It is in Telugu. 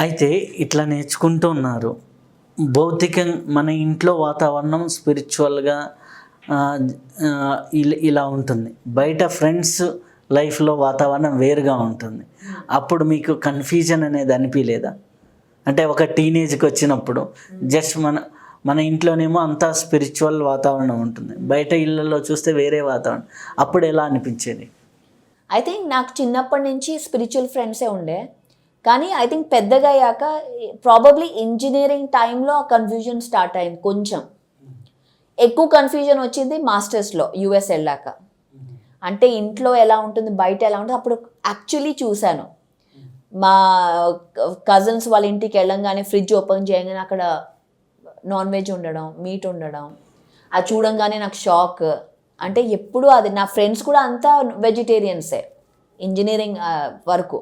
అయితే ఇట్లా నేర్చుకుంటూ ఉన్నారు. భౌతికం మన ఇంట్లో వాతావరణం స్పిరిచువల్గా ఇలా ఇలా ఉంటుంది. బయట ఫ్రెండ్స్ లైఫ్లో వాతావరణం వేరుగా ఉంటుంది. అప్పుడు మీకు కన్ఫ్యూజన్ అనేది అనిపించలేదా అంటే ఒక టీనేజ్కి వచ్చినప్పుడు జస్ట్ మన మన ఇంట్లోనేమో అంతా స్పిరిచువల్ వాతావరణం ఉంటుంది. బయట ఇళ్ళల్లో చూస్తే వేరే వాతావరణం. అప్పుడు ఎలా అనిపించేది? ఐ థింక్ నాకు చిన్నప్పటి నుంచి స్పిరిచువల్ ఫ్రెండ్సే ఉండే. కానీ ఐ థింక్ పెద్దగా అయ్యాక ప్రాబబ్లీ ఇంజనీరింగ్ టైంలో ఆ కన్ఫ్యూజన్ స్టార్ట్ అయింది కొంచెం. ఎక్కువ కన్ఫ్యూజన్ వచ్చింది మాస్టర్స్లో యూఎస్ వెళ్ళాక. అంటే ఇంట్లో ఎలా ఉంటుంది బయట ఎలా ఉంటుంది అప్పుడు యాక్చువల్లీ చూశాను. మా కజిన్స్ వాళ్ళ ఇంటికి వెళ్ళంగానే ఫ్రిడ్జ్ ఓపెన్ చేయగానే అక్కడ నాన్ వెజ్ ఉండడం మీట్ ఉండడం అది చూడంగానే నాకు షాక్ అంటే ఎప్పుడు అది నా ఫ్రెండ్స్ కూడా అంతా వెజిటేరియన్సే ఇంజనీరింగ్ వరకు.